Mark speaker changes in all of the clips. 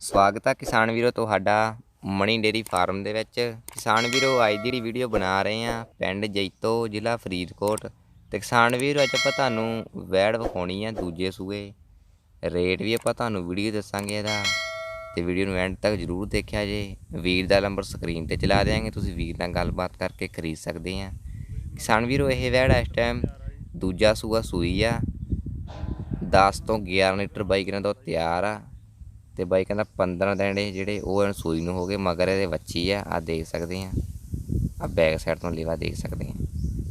Speaker 1: ਸਵਾਗਤ ਹੈ ਕਿਸਾਨ ਵੀਰੋ ਤੁਹਾਡਾ ਮਣੀ ਡੇਰੀ ਫਾਰਮ ਦੇ ਵਿੱਚ। ਕਿਸਾਨ ਵੀਰੋ, ਅੱਜ ਦੀ ਜਿਹੜੀ ਵੀਡੀਓ ਬਣਾ ਰਹੇ ਆ ਪਿੰਡ ਜੈਤੋ, ਜ਼ਿਲ੍ਹਾ ਫਰੀਦਕੋਟ। ਤੇ ਕਿਸਾਨ ਵੀਰੋ, ਅੱਜ ਆਪਾਂ ਤੁਹਾਨੂੰ ਵੈੜ ਵਿਖਾਉਣੀ ਆ ਦੂਜੇ ਸੂਏ। ਰੇਟ ਵੀ ਆਪਾਂ ਤੁਹਾਨੂੰ ਵੀਡੀਓ ਦੱਸਾਂਗੇ ਇਹਦਾ। ਤੇ ਵੀਡੀਓ ਨੂੰ ਐਂਡ ਤੱਕ ਜਰੂਰ ਦੇਖਿਆ ਜੇ। ਵੀਰ ਦਾ ਨੰਬਰ ਸਕਰੀਨ ਤੇ ਚਲਾ ਦਿਆਂਗੇ, ਤੁਸੀਂ ਵੀਰ ਨਾਲ ਗੱਲਬਾਤ ਕਰਕੇ ਖਰੀਦ ਸਕਦੇ ਆ। ਕਿਸਾਨ ਵੀਰੋ, ਇਹ ਵੈੜ ਇਸ ਟਾਈਮ ਦੂਜਾ ਸੂਆ ਸੂਈ ਆ। 10 ਤੋਂ 11 ਲੀਟਰ ਬਾਈਕ ਕਿਨਾਂ ਤੋਂ ਤਿਆਰ ਆ। ਤੇ ਬਾਈ ਕਹਿੰਦਾ 15 ਦਿਨ ਇਹ ਜਿਹੜੇ ਉਹ ਹੁਣ ਸੂਈ ਨੂੰ ਹੋ ਗਏ, ਮਗਰ ਇਹਦੇ ਵੱਛੀ ਆ ਆ ਦੇਖ ਸਕਦੇ ਆ। ਆ ਬੈਕ ਸਾਈਡ ਤੋਂ ਲੇਵਾ ਦੇਖ ਸਕਦੇ ਆ।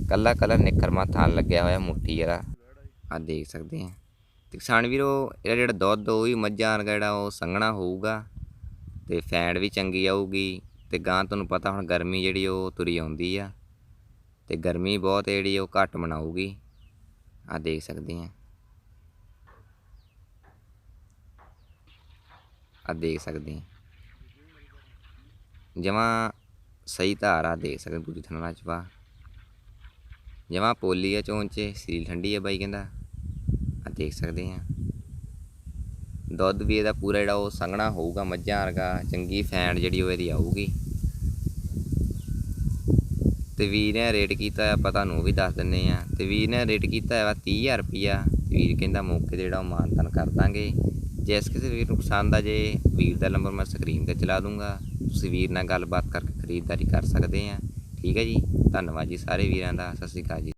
Speaker 1: ਕੱਲਾ ਕੱਲਾ ਨਿਖਰਮਾ ਥਾਨ ਲੱਗਿਆ ਹੋਇਆ ਮੁੱਠੀ ਜਿਹੜਾ ਆ ਦੇਖ ਸਕਦੇ ਆ। ਤੇ ਕਿਸਾਨ ਵੀਰੋ, ਇਹਦਾ ਜਿਹੜਾ ਦੁੱਧ, ਉਹ ਵੀ ਮੱਝਾਂ ਵਰਗਾ ਜਿਹੜਾ ਉਹ ਸੰਘਣਾ ਹੋਊਗਾ ਤੇ ਫੈਂਡ ਵੀ ਚੰਗੀ ਆਊਗੀ ਤੇ ਗਾਂ ਤੁਹਾਨੂੰ ਪਤਾ ਹੁਣ ਗਰਮੀ ਜਿਹੜੀ ਉਹ ਤੁਰੀ ਆਉਂਦੀ ਆ ਤੇ ਗਰਮੀ ਬਹੁਤ ਜਿਹੜੀ ਉਹ ਘੱਟ ਮਨਾਊਗੀ। ਆ ਦੇਖ ਸਕਦੇ ਆ। ਆ ਦੇਖ ਸਕਦੇ ਹਾਂ ਜਮਾ ਸਹੀ ਧਾਰਾ ਦੇਖ ਸਕਦੇ ਦੂਜੀ ਥਣਾ ਚ ਵਾ ਜਮਾ ਪੋਲੀ ਆ ਚੋਂ ਚ ਸੀਲ ਠੰਡੀ ਆ ਬਾਈ ਕਹਿੰਦਾ। ਆ ਦੇਖ ਸਕਦੇ ਆ। ਦੁੱਧ ਵੀ ਇਹਦਾ ਪੂਰਾ ਜਿਹੜਾ ਉਹ ਸੰਘਣਾ ਹੋਊਗਾ, ਮੱਝਾਂ ਵਰਗਾ, ਚੰਗੀ ਫੈਂਡ ਜਿਹੜੀ ਉਹ ਇਹਦੀ ਆਊਗੀ। ਤੇ ਵੀਰ ਨੇ ਰੇਟ ਕੀਤਾ ਆਪਾਂ ਤੁਹਾਨੂੰ ਉਹ ਵੀ ਦੱਸ ਦਿੰਨੇ ਆ। ਤੇ ਵੀਰ ਨੇ ਰੇਟ ਕੀਤਾ ਹੈ 30000 ਰੁਪਿਆ ਵੀਰ ਕਹਿੰਦਾ ਮੌਕੇ ਤੇ ਜਿਹੜਾ ਉਹ ਮਾਨਤਨ ਕਰ ਦਾਂਗੇ। ਜੇ ਇਸ ਕਿਸੇ ਵੀਰ ਨੂੰ ਪਸੰਦ ਆ ਜੇ, ਵੀਰ ਦਾ ਨੰਬਰ ਮੈਂ ਸਕਰੀਨ ਤੇ ਚਲਾ ਦੂੰਗਾ। ਤੁਸੀਂ ਵੀਰ ਨਾਲ ਗੱਲਬਾਤ ਕਰਕੇ ਖਰੀਦਦਾਰੀ ਕਰ ਸਕਦੇ ਆ। ਠੀਕ ਹੈ ਜੀ? ਧੰਨਵਾਦ ਜੀ ਸਾਰੇ ਵੀਰਾਂ ਦਾ। ਸਤਿ ਸ਼੍ਰੀ ਅਕਾਲ ਜੀ।